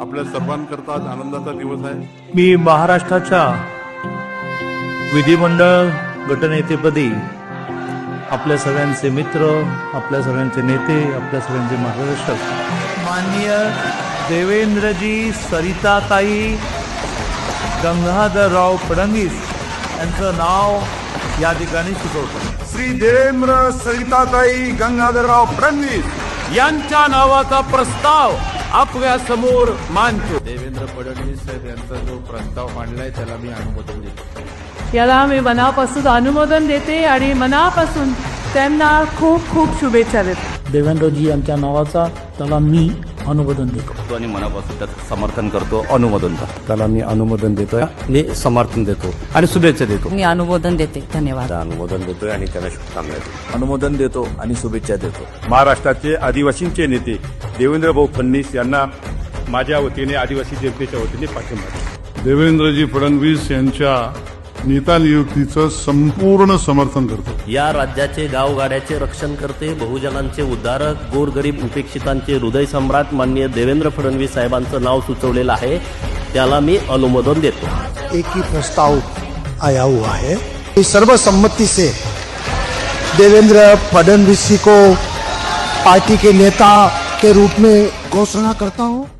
आपल्या सर्वांकरता आज आनंदाचा दिवस आहे. मी महाराष्ट्राच्या विधिमंडळ गटनेतेपदी आपल्या सगळ्यांचे मित्र आपल्या सगळ्यांचे नेते आपल्या सगळ्यांचे मार्गदर्शक माननीय देवेंद्रजी सरिताताई गंगाधरराव फडणवीस यांचं नाव या ठिकाणी सुचवतो. श्री देवेंद्र सरिताताई गंगाधरराव फडणवीस यांच्या नावाचा प्रस्ताव आपल्यासमोर मांडतो देवेंद्र फडणवीस साहेब यांचा जो प्रस्ताव मांडलाय त्याला मी अनुमोदन देतो. याला मी मनापासून अनुमोदन देते आणि मनापासून त्यांना खूप खूप शुभेच्छा देते. देवेंद्रजी यांच्या नावाचा त्याला मी अनुमोदन देतो. आणि मनापासून त्याचं समर्थन करतो अनुमोदन करतो. त्याला मी अनुमोदन देतोय. आणि समर्थन देतो आणि शुभेच्छा देतो. मी अनुमोदन देते. धन्यवाद. अनुमोदन देतोय आणि त्याला शुभकामना देतो अनुमोदन देतो आणि शुभेच्छा देतो. महाराष्ट्राचे आदिवासींचे नेते देवेंद्र भाऊ फडणवीस यांना माझ्या वतीने आदिवासी जनतेच्या वतीने पाठिंबा देतो. देवेंद्रजी फडणवीस यांच्या नेता नियुक्तीचं संपूर्ण समर्थन करतो. या राज्याचे गावगाड्याचे रक्षण करते बहुजनांचे उद्धारक गोरगरीब उपेक्षितांचे हृदय सम्राट माननीय देवेंद्र फडणवीस साहेबांचं नाव सुचवलेलं आहे. त्याला मी अनुमोदन देतो. एक ही प्रस्ताव आया हुआ है इस सर्वसम्मति से देवेंद्र फडणवीस जी को पार्टी के नेता के रूप में घोषणा करता हूं.